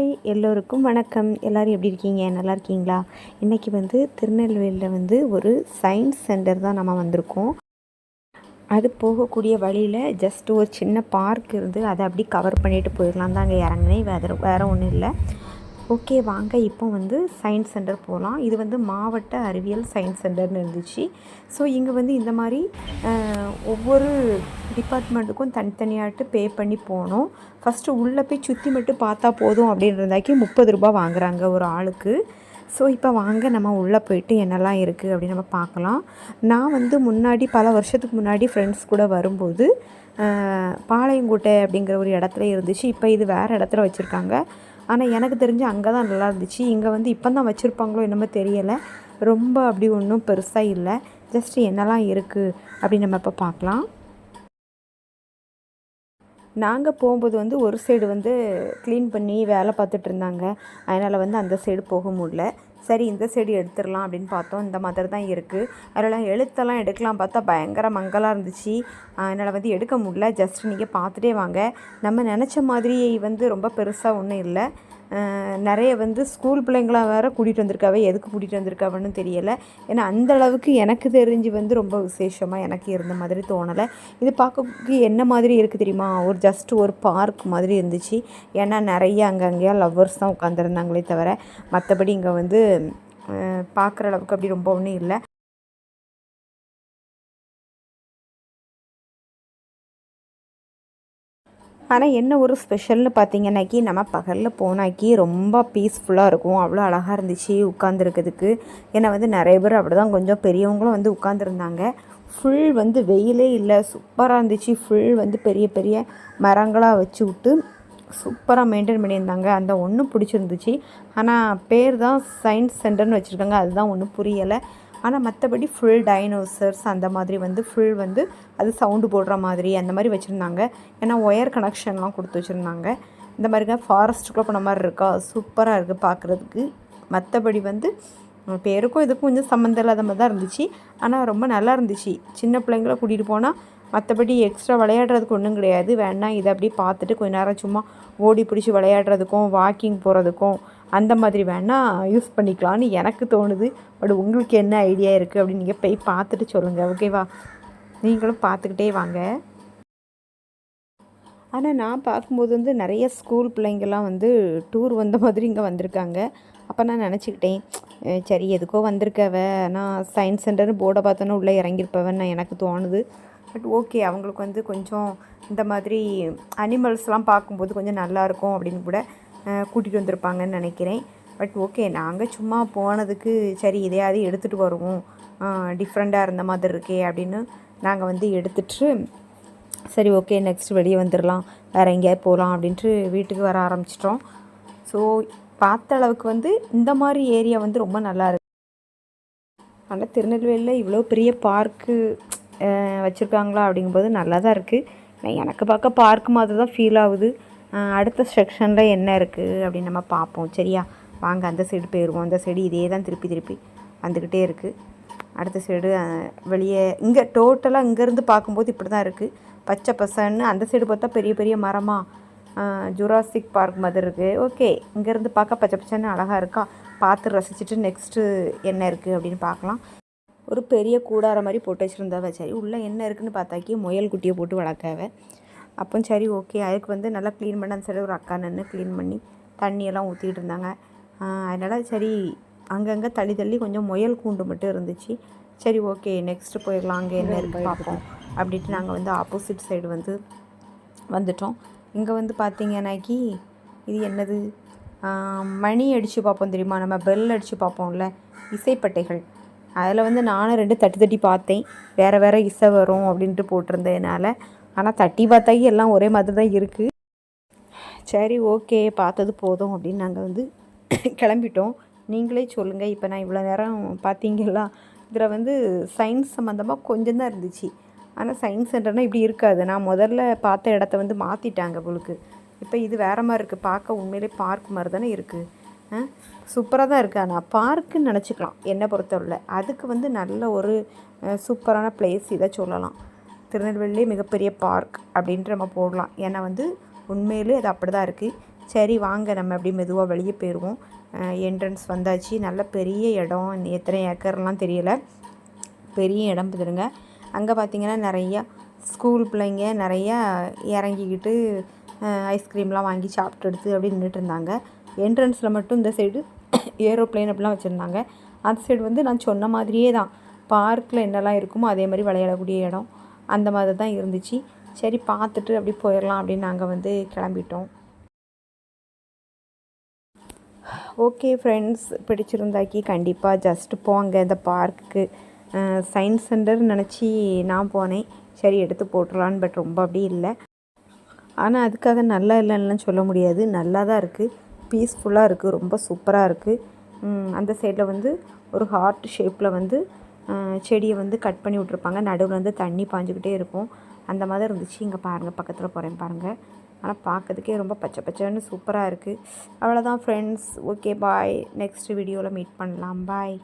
Hi எல்லோருக்கும் வணக்கம். எல்லோரும் எப்படி இருக்கீங்க? நல்லா இருக்கீங்களா? இன்றைக்கி வந்து திருநெல்வேலியில் வந்து ஒரு சயின்ஸ் சென்டர் தான் நம்ம வந்திருக்கோம். அது போகக்கூடிய வழியில் ஜஸ்ட் ஒரு சின்ன பார்க் இருந்து அதை அப்படி கவர் பண்ணிட்டு போயிடலாம் தான் அங்கே இறங்கினேன் வேறு வேறு ஒன்றும் இல்லை. ஓகே வாங்க. இப்போ வந்து சயின்ஸ் சென்டர் போகலாம் இது வந்து மாவட்ட அறிவியல் சயின்ஸ் சென்டர்னு இருந்துச்சு. ஸோ இங்கே வந்து இந்த மாதிரி ஒவ்வொரு டிபார்ட்மெண்ட்டுக்கும் தனித்தனியாட்டு பே பண்ணி போனோம். ஃபஸ்ட்டு உள்ளே போய் சுற்றி மட்டும் பார்த்தா போதும் அப்படின்றதாக்கி முப்பது ரூபாய் வாங்குகிறாங்க ஒரு ஆளுக்கு. ஸோ இப்போ வாங்க நம்ம உள்ளே போயிட்டு என்னெல்லாம் இருக்குது அப்படின்னு நம்ம பார்க்கலாம். நான் வந்து முன்னாடி பல வருஷத்துக்கு முன்னாடி ஃப்ரெண்ட்ஸ் கூட வரும்போது பாளையங்கோட்டை அப்படிங்கிற ஒரு இடத்துல இருந்துச்சு. இப்போ இது வேறு இடத்துல வச்சுருக்காங்க. ஆனால் எனக்கு தெரிஞ்சு அங்கே தான் நல்லா இருந்துச்சு. இங்கே வந்து இப்போ தான் வச்சுருப்பாங்களோ என்னமோ தெரியலை. ரொம்ப அப்படி ஒன்றும் பெருசாக இல்லை. ஜஸ்ட் என்னெல்லாம் இருக்குது அப்படின்னு நம்ம இப்போ பார்க்கலாம். நாங்கள் போகும்போது வந்து ஒரு சைடு வந்து க்ளீன் பண்ணி வேலை பார்த்துட்டு இருந்தாங்க. அதனால் வந்து அந்த சைடு போக முடில சரி இந்த சைடு எடுத்துடலாம் அப்படின்னு பார்த்தோம். இந்த மாதிரி தான் இருக்குது அதெல்லாம் எழுத்தெல்லாம் எடுக்கலாம் பார்த்தா பயங்கர மங்கலாக இருந்துச்சு. அதனால் வந்து எடுக்க முடியல. ஜஸ்ட் நீங்கள் பார்த்துட்டே வாங்க. நம்ம நினச்ச மாதிரி வந்து ரொம்ப பெருசாக ஒன்றும் இல்லை. நிறைய வந்து ஸ்கூல் பிள்ளைங்களாம் வேறு கூட்டிகிட்டு வந்திருக்காவே எதுக்கு கூட்டிகிட்டு வந்திருக்காவன்னு தெரியலை. ஏன்னா அந்த அளவுக்கு எனக்கு தெரிஞ்சு வந்து ரொம்ப விசேஷமாக எனக்கு இருந்த மாதிரி தோணலை. இது பார்க்க என்ன மாதிரி இருக்குது தெரியுமா? ஒரு ஜஸ்ட் ஒரு பார்க் மாதிரி இருந்துச்சு. ஏன்னா நிறைய அங்கங்கேயா லவ்வர்ஸ் தான் உட்காந்துருந்தாங்களே தவிர மற்றபடி இங்கே வந்து பார்க்குற அளவுக்கு அப்படி ரொம்ப ஒன்றும் இல்லை. ஆனால் என்ன ஒரு ஸ்பெஷல்னு பார்த்தீங்கன்னாக்கி நம்ம பகலில் போனாக்கி ரொம்ப பீஸ்ஃபுல்லாக இருக்கும். அவ்வளோ அழகாக இருந்துச்சு உட்காந்துருக்கிறதுக்கு ஏன்னா வந்து நிறைய பேர் அப்படி தான் கொஞ்சம் பெரியவங்களும் வந்து உட்காந்துருந்தாங்க ஃபுல் வந்து வெயிலே இல்லை. சூப்பராக இருந்துச்சு. ஃபுல் வந்து பெரிய பெரிய மரங்களாக வச்சு விட்டு சூப்பராக மெயின்டைன் பண்ணியிருந்தாங்க. அந்த ஒன்றும் பிடிச்சிருந்துச்சு. ஆனால் பேர் தான் சயின்ஸ் சென்டர்னு வச்சுருக்காங்க. அதுதான் ஒன்றும் புரியலை. ஆனால் மற்றபடி ஃபுல் டைனோசர்ஸ் அந்த மாதிரி வந்து ஃபுல் வந்து அது சவுண்டு போடுற மாதிரி அந்த மாதிரி வச்சுருந்தாங்க. ஏன்னா ஒயர் கனெக்ஷன்லாம் கொடுத்து வச்சுருந்தாங்க. இந்த மாதிரிங்க ஃபாரஸ்ட்டுக்குள்ளே போன மாதிரி இருக்கா? சூப்பராக இருக்குது பார்க்குறதுக்கு மற்றபடி வந்து பேருக்கும் இதுக்கும் கொஞ்சம் சம்மந்தம் இல்லாத மாதிரி தான் இருந்துச்சு. ஆனால் ரொம்ப நல்லா இருந்துச்சு. சின்ன பிள்ளைங்கள கூட்டிகிட்டு போனால் மற்றபடி எக்ஸ்ட்ரா விளையாடுறதுக்கு ஒன்றும் கிடையாது. வேணால் இதை அப்படியே பார்த்துட்டு கொஞ்ச நேரம் சும்மா ஓடி பிடிச்சி விளையாடுறதுக்கும் வாக்கிங் போகிறதுக்கும் அந்த மாதிரி வேணால் யூஸ் பண்ணிக்கலாம்னு எனக்கு தோணுது. பட் உங்களுக்கு என்ன ஐடியா இருக்குது அப்படின்னு நீங்கள் போய் பார்த்துட்டு சொல்லுங்கள் ஓகேவா நீங்களும் பார்த்துக்கிட்டே வாங்க. ஆனால் நான் பார்க்கும்போது வந்து நிறைய ஸ்கூல் பிள்ளைங்கள்லாம் வந்து டூர் வந்த மாதிரி இங்கே வந்திருக்காங்க. அப்போ நான் நினச்சிக்கிட்டேன் சரி எதுக்கோ வந்திருக்கவ. நான் சயின்ஸ் சென்டர்னு போர்டை பார்த்தோன்னே உள்ளே இறங்கியிருப்பவன் நான் எனக்கு தோணுது. பட் ஓகே அவங்களுக்கு வந்து கொஞ்சம் இந்த மாதிரி அனிமல்ஸ்லாம் பார்க்கும்போது கொஞ்சம் நல்லாயிருக்கும் அப்படின்னு கூட கூட்டிகிட்டு வந்திருப்பாங்கன்னு நினைக்கிறேன். பட் ஓகே நாங்கள் சும்மா போனதுக்கு சரி இதையாவது எடுத்துகிட்டு வருவோம். டிஃப்ரெண்ட்டாக இருந்த மாதிரி இருக்கே அப்படின்னு நாங்கள் வந்து எடுத்துட்டு சரி ஓகே நெக்ஸ்ட் வெளியே வந்துடலாம் வேறு எங்கேயாவது போகலாம் அப்படின்ட்டு வீட்டுக்கு வர ஆரம்பிச்சிட்டோம். ஸோ பார்த்த அளவுக்கு வந்து இந்த மாதிரி ஏரியா வந்து ரொம்ப நல்லா இருக்கு. ஆனால் திருநெல்வேலியில் இவ்வளோ பெரிய பார்க்கு வச்சுருக்காங்களா அப்படிங்கும்போது நல்லா தான் இருக்குது எனக்கு பார்க்க பார்க் மாதிரி தான் ஃபீல் ஆகுது. அடுத்த செக்ஷனில் என்ன இருக்குது அப்படின்னு நம்ம பார்ப்போம். சரியா? வாங்க அந்த சைடு போயிடுவோம் அந்த சைடு இதே தான் திருப்பி திருப்பி வந்துக்கிட்டே இருக்குது அடுத்த சைடு வெளியே இங்கே டோட்டலாக இங்கேருந்து பார்க்கும்போது இப்படி தான் இருக்குது பச்சை பசன்னு அந்த சைடு பார்த்தா பெரிய பெரிய மரமாக ஜுராசிக் பார்க் மாதிரி இருக்குது ஓகே இங்கேருந்து பார்க்க பச்சை பச்சைன்னு அழகாக இருக்கா? பார்த்து ரசிச்சுட்டு நெக்ஸ்ட்டு என்ன இருக்குது அப்படின்னு பார்க்கலாம். ஒரு பெரிய கூடார மாதிரி போட்டு வச்சுருந்தாவ சரி உள்ளே என்ன இருக்குன்னு பார்த்தாக்கி முயல் குட்டியை போட்டு வளர்க்காவ அப்போ சரி ஓகே. அதுக்கு வந்து நல்லா க்ளீன் பண்ண அந்த சைடு ஒரு அக்கா நின்று க்ளீன் பண்ணி தண்ணியெல்லாம் ஊற்றிட்டு இருந்தாங்க. அதனால் சரி அங்கங்கே தள்ளி தள்ளி கொஞ்சம் முயல் கூண்டு மட்டும் இருந்துச்சு. சரி ஓகே. நெக்ஸ்ட்டு போயிடலாம். அங்கே என்ன இருக்குது பார்ப்போம் அப்படின்ட்டு நாங்கள் வந்து ஆப்போசிட் சைடு வந்து வந்துட்டோம். இங்கே வந்து பார்த்தீங்கன்னாக்கி இது என்னது? மணி அடித்து பார்ப்போம் தெரியுமா? நம்ம பெல் அடித்து பார்ப்போம்ல இசைப்பட்டைகள். அதில் வந்து நானும் ரெண்டு தட்டி தட்டி பார்த்தேன். வேறு வேறு இசை வரும் அப்படின்ட்டு போட்டிருந்ததுனால. ஆனால் தட்டி பார்த்தாக்கி எல்லாம் ஒரே மாதிரி தான் இருக்குது சரி ஓகே பார்த்தது போதும் அப்படின்னு நாங்கள் வந்து கிளம்பிட்டோம். நீங்களே சொல்லுங்கள் இப்போ நான் இவ்வளோ நேரம் பார்த்தீங்களா இதில் வந்து சயின்ஸ் சம்மந்தமாக கொஞ்சம் தான் இருந்துச்சு. ஆனால் சயின்ஸ் சென்டர்னால் இப்படி இருக்காது. நான் முதல்ல பார்த்த இடத்த வந்து மாற்றிட்டாங்க உங்களுக்கு இப்போ இது வேறு மாதிரி இருக்குது பார்க்க உண்மையிலே பார்க் மாதிரி தானே இருக்குது சூப்பராக தான் இருக்குது ஆனால் பார்க்குன்னு நினச்சிக்கலாம். என்னை பொறுத்தவரையில். அதுக்கு வந்து நல்ல ஒரு சூப்பரான பிளேஸ் இதை சொல்லலாம். திருநெல்வேலியே மிகப்பெரிய பார்க் அப்படின்ட்டு நம்ம போடலாம். ஏன்னா வந்து உண்மையிலே அது அப்படி தான் இருக்குது சரி வாங்க. நம்ம அப்படி மெதுவாக வெளியே போயிடுவோம் என்ட்ரன்ஸ் வந்தாச்சு. நல்ல பெரிய இடம். எத்தனை ஏக்கர்லாம் தெரியல. பெரிய இடம் பார்த்துருங்க அங்கே பார்த்திங்கன்னா நிறையா ஸ்கூல் பிள்ளைங்க நிறையா இறங்கிக்கிட்டு ஐஸ்கிரீம்லாம் வாங்கி சாப்பிட்டு எடுத்து அப்படி நின்றுட்டு இருந்தாங்க. என்ட்ரன்ஸில் மட்டும் இந்த சைடு ஏரோப்ளேன் அப்படிலாம் வச்சுருந்தாங்க. அந்த சைடு வந்து நான் சொன்ன மாதிரியே தான். பார்க்கில் என்னெல்லாம் இருக்குமோ அதே மாதிரி விளையாடக்கூடிய இடம். அந்த மாதிரி தான் இருந்துச்சு. சரி பார்த்துட்டு அப்படி போயிடலாம் அப்படின்னு நாங்கள் வந்து கிளம்பிட்டோம். ஓகே ஃப்ரெண்ட்ஸ் பிடிச்சிருந்தாக்கி கண்டிப்பாக ஜஸ்ட் போங்க. இந்த பார்க்குக்கு சயின்ஸ் சென்டர் நினச்சி நான் போனேன். சரி எடுத்து போட்டுடலான்னு பட் ரொம்ப அப்படி இல்லை. ஆனால் அதுக்காக நல்லா இல்லைன்னுலாம் சொல்ல முடியாது. நல்லா தான் இருக்குது பீஸ்ஃபுல்லாக இருக்குது ரொம்ப சூப்பராக இருக்குது அந்த சைடில் வந்து ஒரு ஹார்ட் ஷேப்பில் வந்து செடியை வந்து கட் பண்ணி விட்ருப்பாங்க நடுவில் வந்து தண்ணி பாஞ்சுக்கிட்டே இருக்கும். அந்த மாதிரி இருந்துச்சு. இங்கே பாருங்கள் பக்கத்தில் போகிறேன் பாருங்கள் ஆனால் பார்க்கறதுக்கே ரொம்ப பச்சை பச்சைன்னு சூப்பராக இருக்குது அவ்வளோதான் ஃப்ரெண்ட்ஸ் ஓகே பாய் நெக்ஸ்ட் வீடியோவில் மீட் பண்ணலாம். பாய்